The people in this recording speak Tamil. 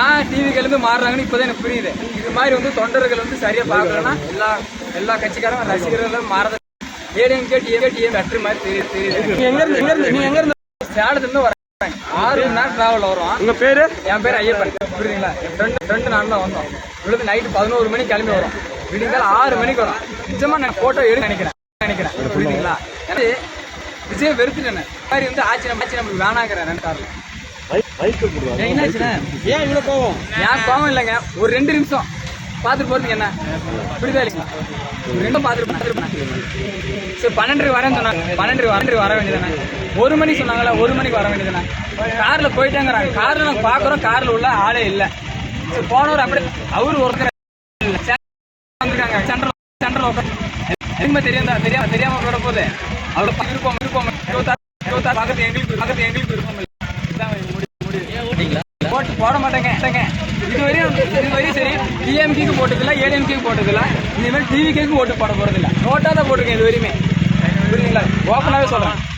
ஏன் டிவிக்கிலேருந்து மாறுறாங்கன்னு இப்போதான் எனக்கு புரியுது. இது மாதிரி வந்து தொண்டர்கள் வந்து சரியா பார்க்கலன்னா எல்லா எல்லா கட்சிக்காரங்க ரசிகர்களும் மாறத ஏடிஎம்கே டிஎம்கே டிஎம் வெற்றி மாதிரி தெரியுது தெரியுது. நீ எங்க இருந்து எங்க இருந்து நீ எங்க இருந்து சேலத்துலேருந்து வராங்க ஆறு மணி நேரம் டிராவல் வரும் உங்க பேரு? என் பேர் ஐயப்பன். புரியுதுங்களா? ரெண்டு ரெண்டு நாள் தான் வந்தோம். விழுது நைட்டு பதினோரு மணிக்கு கிளம்பி வரும். விடிங்கால ஆறு மணிக்கு வரும். நிஜமா நான் போட்டோ எடுக்க நினைக்கிறேன். நினைக்கிறேன். புரியுதுங்களா? விஜய் வெறுத்துட்டேன் மாதிரி வந்து ஆட்சி நம்ம நம்மளுக்கு வேணாங்கிறேன் ரெண்டு காரில் ஏன் இவ்வளவு கோவம்? ஏன் கோவம் இல்லைங்க? ஒரு ரெண்டு நிமிஷம். பார்த்துட்டு போறதுக்கு என்ன? புரியுதா இல்லைங்களா? ரெண்டும் பார்த்துட்டு பார்த்துட்டு சரி பன்னெண்டு வரேன்னு சொன்னாங்க. பன்னெண்டு பன்னெண்டு வர வேண்டியதானே ஒரு மணிக்கு சொன்னாங்களா? ஒரு மணிக்கு வர வேண்டியதானே கார்ல போயிட்டேங்கிறாங்க. கார்ல நாங்கள் பார்க்குறோம். கார்ல உள்ள ஆளே இல்லை. சரி போனவர் அப்படி அவர் ஒருத்தர். வந்திருக்காங்க. சென்ட்ரல் சென்ட்ரல் உட்காந்து. எதுவுமே தெரியாம தெரியாம தெரியாம விட போது அவ்வளோ விருப்பம் விருப்பம். இருபத்தாறு இருபத்தாறு பக்கத்து எங்களுக்கு பக்கத்து எங்களுக்கு முடிவு போட்டு போட மாட்டேங்க. இதுவரையும் இதுவரையும் சரி டிஎம்கேக்கு போட்டதில்லை ஏடிஎம்கேக்கு போட்டதில்லை. இனிமேல் டிவிகேக்கு ஓட்டு போட போகிறதில்ல நோட்டாக தான் போட்டிருக்கேன் இது வரையுமே புரியுதுங்களா ஓப்பனாகவே சொல்கிறேன்